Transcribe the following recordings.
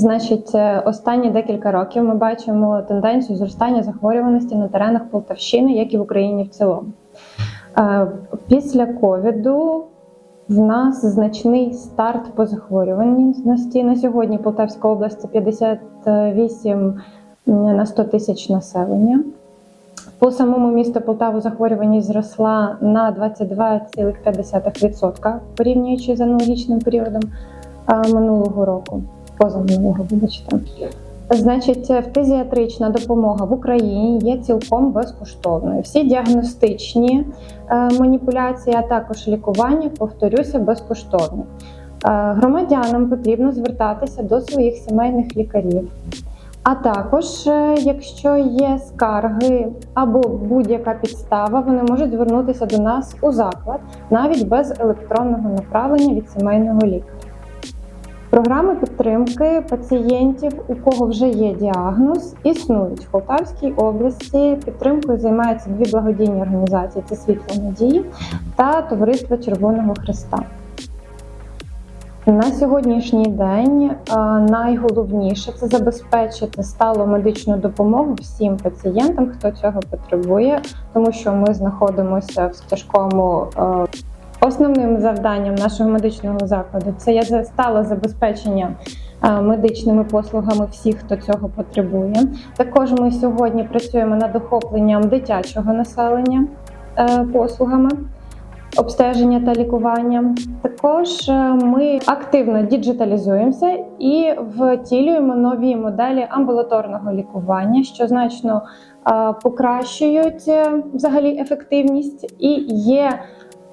Значить, е, останні декілька років ми бачимо тенденцію зростання захворюваності на теренах Полтавщини, як і в Україні в цілому. Е, Після ковіду в нас значний старт по захворюваності. На сьогодні Полтавська область це 58 на 100 тисяч населення. По самому місту Полтаву захворюваність зросла на 22,5% порівнюючи з аналогічним періодом минулого року, позаминулого, вибачте. Значить, фтизіатрична допомога в Україні є цілком безкоштовною. Всі діагностичні е, маніпуляції, а також лікування, повторюся, безкоштовні. Е, Громадянам потрібно звертатися до своїх сімейних лікарів. А також, е, якщо є скарги або будь-яка підстава, вони можуть звернутися до нас у заклад навіть без електронного направлення від сімейного лікаря. Програми підтримки пацієнтів, у кого вже є діагноз, існують в Полтавській області. Підтримкою займаються дві благодійні організації: це світло надії та Товариство Червоного Христа. На сьогоднішній день найголовніше це забезпечити сталу медичну допомогу всім пацієнтам, хто цього потребує, тому що ми знаходимося в тяжкому. Основним завданням нашого медичного закладу це є стале забезпечення е, медичними послугами всіх, хто цього потребує. Також ми сьогодні працюємо над охопленням дитячого населення е, послугами обстеження та лікування. Також е, ми активно діджиталізуємося і втілюємо нові моделі амбулаторного лікування, що значно покращують взагалі ефективність і є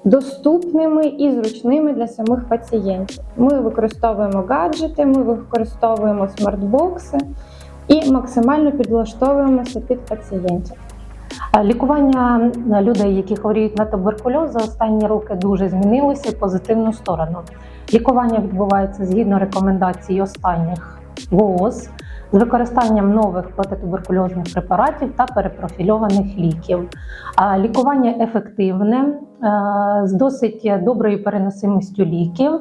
доступними і зручними для самих пацієнтів. Ми використовуємо гаджети, ми використовуємо смартбокси і максимально підлаштовуємося під пацієнтів. Лікування людей, які хворіють на туберкульоз, за останні роки дуже змінилося в позитивну сторону. Лікування відбувається згідно рекомендацій останніх ВООЗ з використанням нових протитуберкульозних препаратів та перепрофільованих ліків. Лікування ефективне е, з досить доброю переносимістю ліків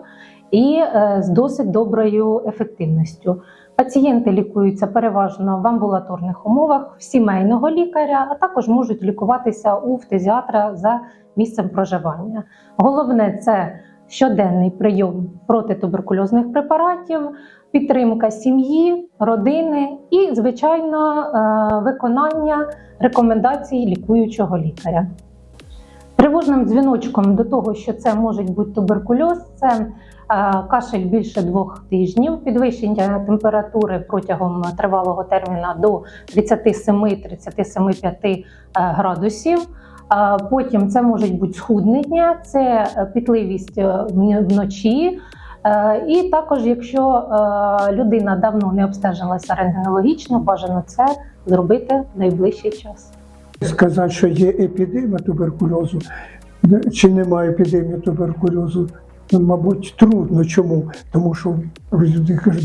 і е, з досить доброю ефективністю. Пацієнти лікуються переважно в амбулаторних умовах в сімейного лікаря, а також можуть лікуватися у фтизіатра за місцем проживання. Головне це щоденний прийом протитуберкульозних препаратів, підтримка сім'ї, родини і, звичайно, е, виконання рекомендацій лікуючого лікаря. Тривожним дзвіночком до того, що це може бути туберкульоз, це е, кашель більше двох тижнів, підвищення температури протягом тривалого терміна до 37-37,5 е, градусів. Потім це можуть бути схуднення, це пітливість вночі. Е, І також, якщо е, людина давно не обстежилася рентгенологічно, бажано це зробити в найближчий час. Сказати, що є епідемія туберкульозу, чи немає епідемії туберкульозу, ну, мабуть, трудно. Чому? Тому що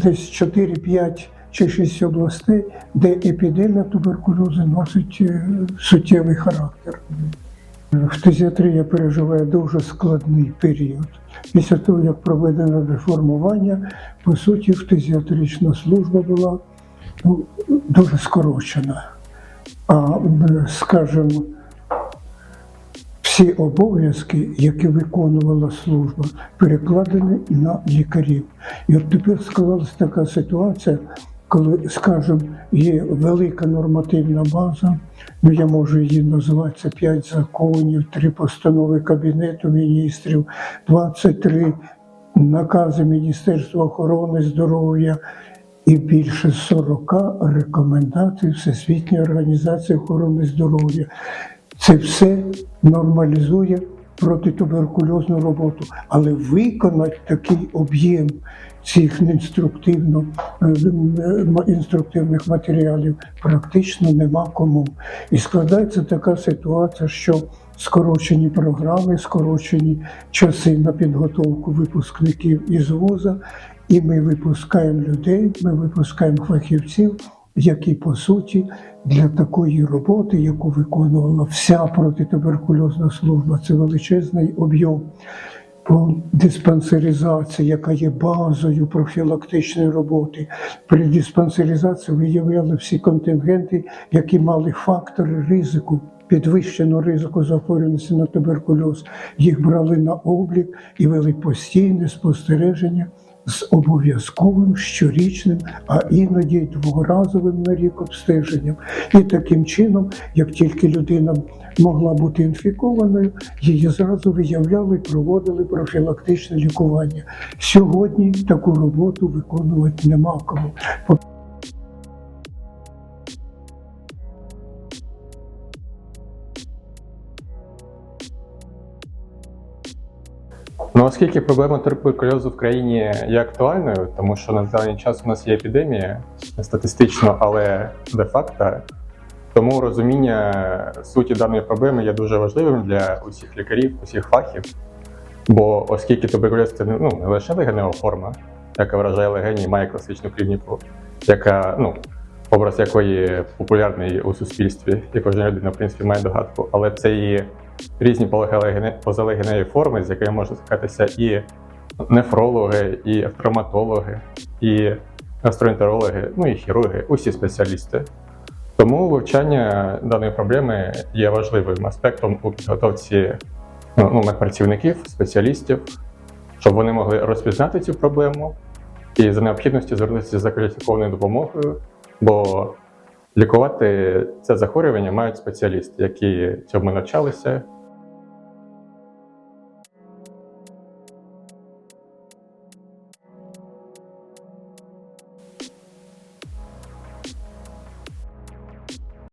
десь 4, 5 чи 6 областей, де епідемія туберкульозу носить е, суттєвий характер. Фтизіатрія переживає дуже складний період. Після того, як проведено реформування, по суті, фтизіатрична служба була ну, дуже скорочена. А, скажімо, всі обов'язки, які виконувала служба, перекладені на лікарів. І от тепер склалася така ситуація, коли, скажімо, є велика нормативна база, ну я можу її назвати це 5 законів, 3 постанови Кабінету міністрів, 23 накази Міністерства охорони здоров'я і більше 40 рекомендацій Всесвітньої організації охорони здоров'я. Це все нормалізує протитуберкульозну роботу, але виконати такий об'єм цих інструктивно, е, інструктивних матеріалів практично нема кому. І складається така ситуація, що скорочені програми, скорочені часи на підготовку випускників із вуза, і ми випускаємо людей, ми випускаємо фахівців, які по суті для такої роботи, яку виконувала вся протитуберкульозна служба, це величезний об'єм. По диспансеризації, яка є базою профілактичної роботи. При диспансеризації виявляли всі контингенти, які мали фактори ризику. Підвищеного ризику захворюваності на туберкульоз, їх брали на облік і вели постійне спостереження з обов'язковим щорічним, а іноді дворазовим на рік обстеженням. І таким чином, як тільки людина могла бути інфікованою, її зразу виявляли і проводили профілактичне лікування. Сьогодні таку роботу виконувати нема кому. Ну, оскільки проблема туберкульозу в країні є актуальною, тому що на даний час у нас є епідемія статистично, але де-факто, тому розуміння суті даної проблеми є дуже важливим для усіх лікарів, усіх фахів. Бо оскільки туберкульоз це ну, не лише легенева форма, яка вражає легені має класичну клініку, яка, ну, образ якої популярний у суспільстві, і кожна людина, в принципі, має догадку, але це і різні позалегеневі форми, з якими можуть стикатися і нефрологи, і травматологи, і гастроентерологи, ну і хірурги, усі спеціалісти. Тому вивчання даної проблеми є важливим аспектом у підготовці ну, ну, медпрацівників, спеціалістів, щоб вони могли розпізнати цю проблему і за необхідності звернутися за кваліфікованою допомогою, бо лікувати це захворювання мають спеціалісти, які цьому навчалися